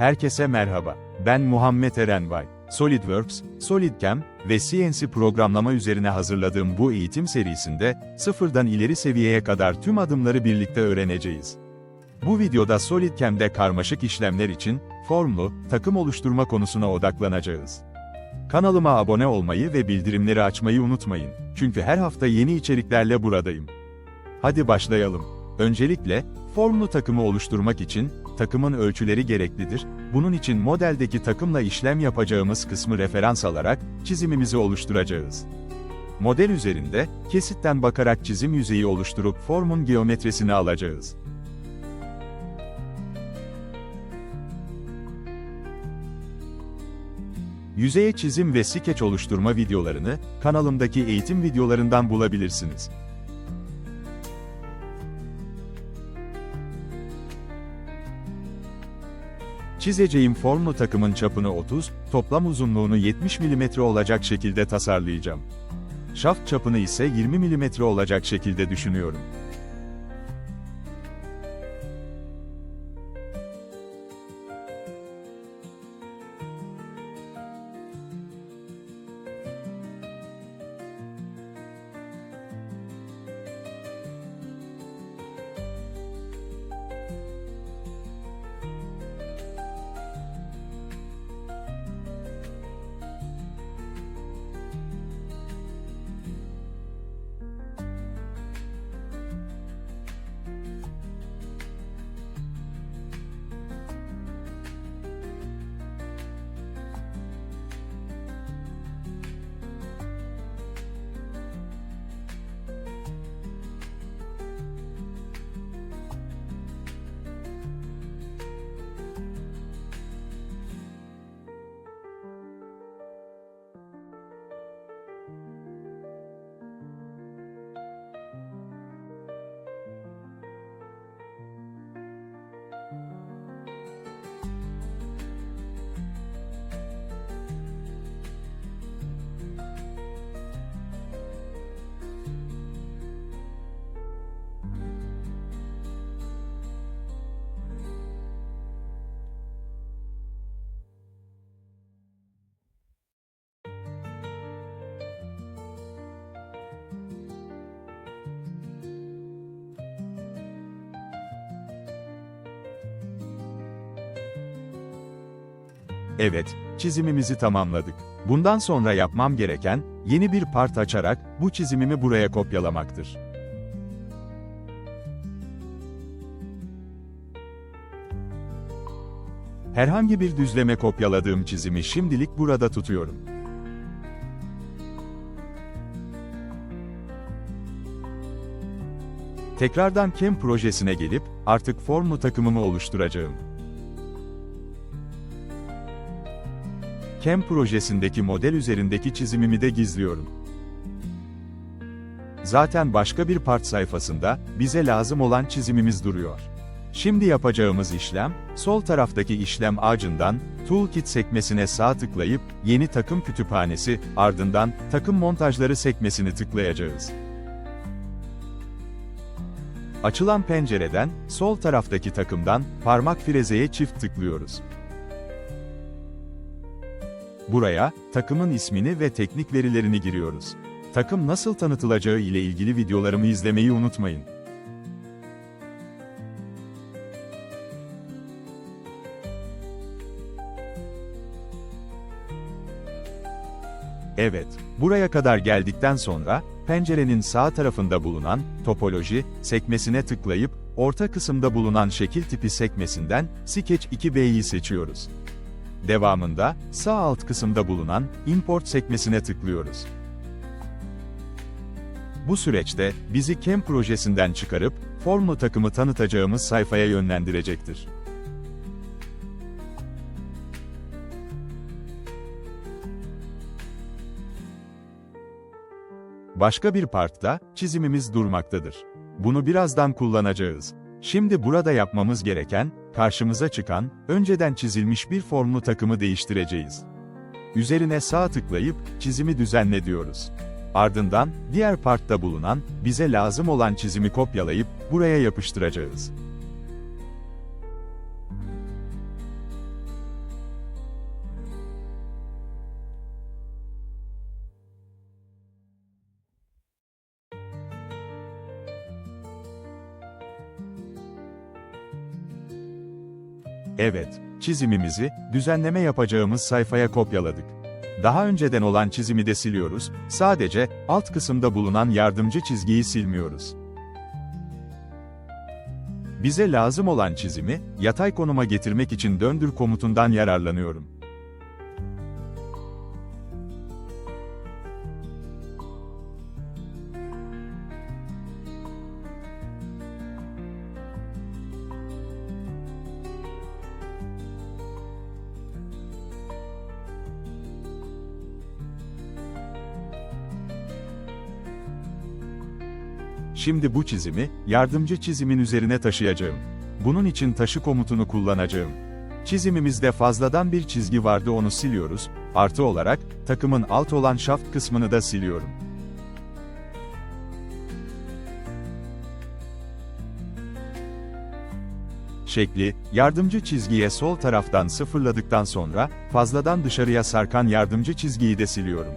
Herkese merhaba. Ben Muhammed Erenbay. SolidWorks, SolidCam ve CNC programlama üzerine hazırladığım bu eğitim serisinde, sıfırdan ileri seviyeye kadar tüm adımları birlikte öğreneceğiz. Bu videoda SolidCam'de karmaşık işlemler için, formlu, takım oluşturma konusuna odaklanacağız. Kanalıma abone olmayı ve bildirimleri açmayı unutmayın. Çünkü her hafta yeni içeriklerle buradayım. Hadi başlayalım. Öncelikle, formlu takımı oluşturmak için, takımın ölçüleri gereklidir. Bunun için modeldeki takımla işlem yapacağımız kısmı referans alarak, çizimimizi oluşturacağız. Model üzerinde, kesitten bakarak çizim yüzeyi oluşturup formun geometrisini alacağız. Yüzeye çizim ve skeç oluşturma videolarını, kanalımdaki eğitim videolarından bulabilirsiniz. Çizeceğim formlu takımın çapını 30, toplam uzunluğunu 70 mm olacak şekilde tasarlayacağım. Şaft çapını ise 20 mm olacak şekilde düşünüyorum. Evet, çizimimizi tamamladık. Bundan sonra yapmam gereken, yeni bir part açarak, bu çizimimi buraya kopyalamaktır. Herhangi bir düzleme kopyaladığım çizimi şimdilik burada tutuyorum. Tekrardan CAM projesine gelip, artık formlu takımımı oluşturacağım. CAM projesindeki model üzerindeki çizimimi de gizliyorum. Zaten başka bir part sayfasında, bize lazım olan çizimimiz duruyor. Şimdi yapacağımız işlem, sol taraftaki işlem ağacından, Toolkit sekmesine sağ tıklayıp, Yeni Takım Kütüphanesi, ardından, Takım Montajları sekmesini tıklayacağız. Açılan pencereden, sol taraftaki takımdan, parmak frezeye çift tıklıyoruz. Buraya, takımın ismini ve teknik verilerini giriyoruz. Takım nasıl tanıtılacağı ile ilgili videolarımı izlemeyi unutmayın. Evet, buraya kadar geldikten sonra, pencerenin sağ tarafında bulunan, topoloji, sekmesine tıklayıp, orta kısımda bulunan şekil tipi sekmesinden, Sketch 2B'yi seçiyoruz. Devamında, sağ alt kısımda bulunan, Import sekmesine tıklıyoruz. Bu süreçte, bizi CAM projesinden çıkarıp, formlu takımı tanıtacağımız sayfaya yönlendirecektir. Başka bir parkta, çizimimiz durmaktadır. Bunu birazdan kullanacağız. Şimdi burada yapmamız gereken, karşımıza çıkan, önceden çizilmiş bir formlu takımı değiştireceğiz. Üzerine sağ tıklayıp, çizimi düzenle diyoruz. Ardından, diğer parkta bulunan, bize lazım olan çizimi kopyalayıp, buraya yapıştıracağız. Evet, çizimimizi, düzenleme yapacağımız sayfaya kopyaladık. Daha önceden olan çizimi de siliyoruz, sadece, alt kısımda bulunan yardımcı çizgiyi silmiyoruz. Bize lazım olan çizimi, yatay konuma getirmek için döndür komutundan yararlanıyorum. Şimdi bu çizimi, yardımcı çizimin üzerine taşıyacağım. Bunun için taşı komutunu kullanacağım. Çizimimizde fazladan bir çizgi vardı onu siliyoruz, artı olarak, takımın alt olan şaft kısmını da siliyorum. Şekli, yardımcı çizgiye sol taraftan sıfırladıktan sonra, fazladan dışarıya sarkan yardımcı çizgiyi de siliyorum.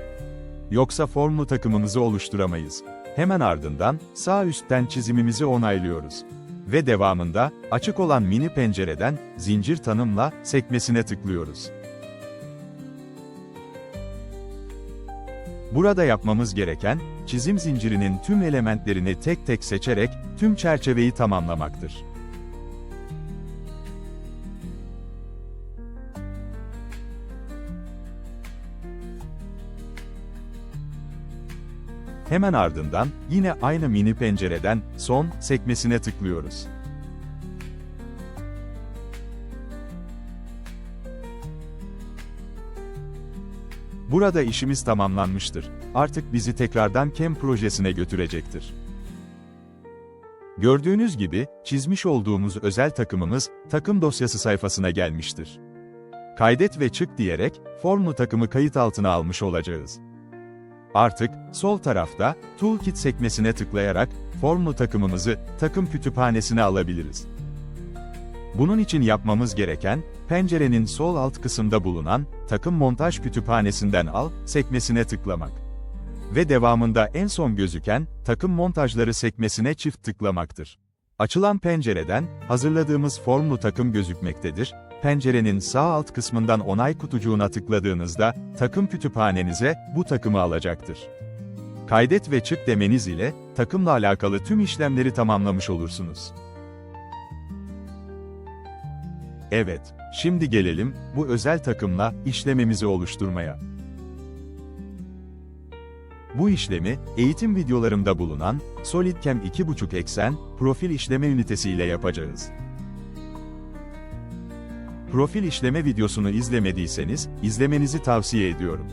Yoksa formlu takımımızı oluşturamayız. Hemen ardından, sağ üstten çizimimizi onaylıyoruz. Ve devamında, açık olan mini pencereden, zincir tanımla, sekmesine tıklıyoruz. Burada yapmamız gereken, çizim zincirinin tüm elementlerini tek tek seçerek, tüm çerçeveyi tamamlamaktır. Hemen ardından, yine aynı mini pencereden, son, sekmesine tıklıyoruz. Burada işimiz tamamlanmıştır. Artık bizi tekrardan CAM projesine götürecektir. Gördüğünüz gibi, çizmiş olduğumuz özel takımımız, takım dosyası sayfasına gelmiştir. Kaydet ve çık diyerek, formlu takımı kayıt altına almış olacağız. Artık, sol tarafta, Toolkit sekmesine tıklayarak, formlu takımımızı, takım kütüphanesine alabiliriz. Bunun için yapmamız gereken, pencerenin sol alt kısımda bulunan, takım montaj kütüphanesinden al, sekmesine tıklamak. Ve devamında en son gözüken, takım montajları sekmesine çift tıklamaktır. Açılan pencereden, hazırladığımız formlu takım gözükmektedir. Pencerenin sağ alt kısmından onay kutucuğuna tıkladığınızda, takım kütüphanenize, bu takımı alacaktır. Kaydet ve çık demeniz ile, takımla alakalı tüm işlemleri tamamlamış olursunuz. Evet, şimdi gelelim, bu özel takımla, işlemimizi oluşturmaya. Bu işlemi, eğitim videolarımda bulunan, SolidCam 2.5 eksen, profil işleme ünitesi ile yapacağız. Profil işleme videosunu izlemediyseniz, izlemenizi tavsiye ediyorum.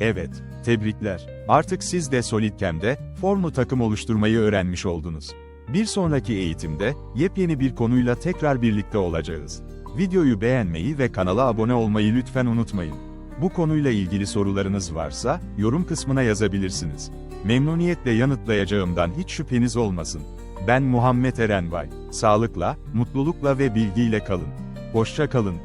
Evet, tebrikler. Artık siz de SolidCam'de, formlu takım oluşturmayı öğrenmiş oldunuz. Bir sonraki eğitimde, yepyeni bir konuyla tekrar birlikte olacağız. Videoyu beğenmeyi ve kanala abone olmayı lütfen unutmayın. Bu konuyla ilgili sorularınız varsa, yorum kısmına yazabilirsiniz. Memnuniyetle yanıtlayacağımdan hiç şüpheniz olmasın. Ben Muhammed Erenbay. Sağlıkla, mutlulukla ve bilgiyle kalın. Hoşça kalın.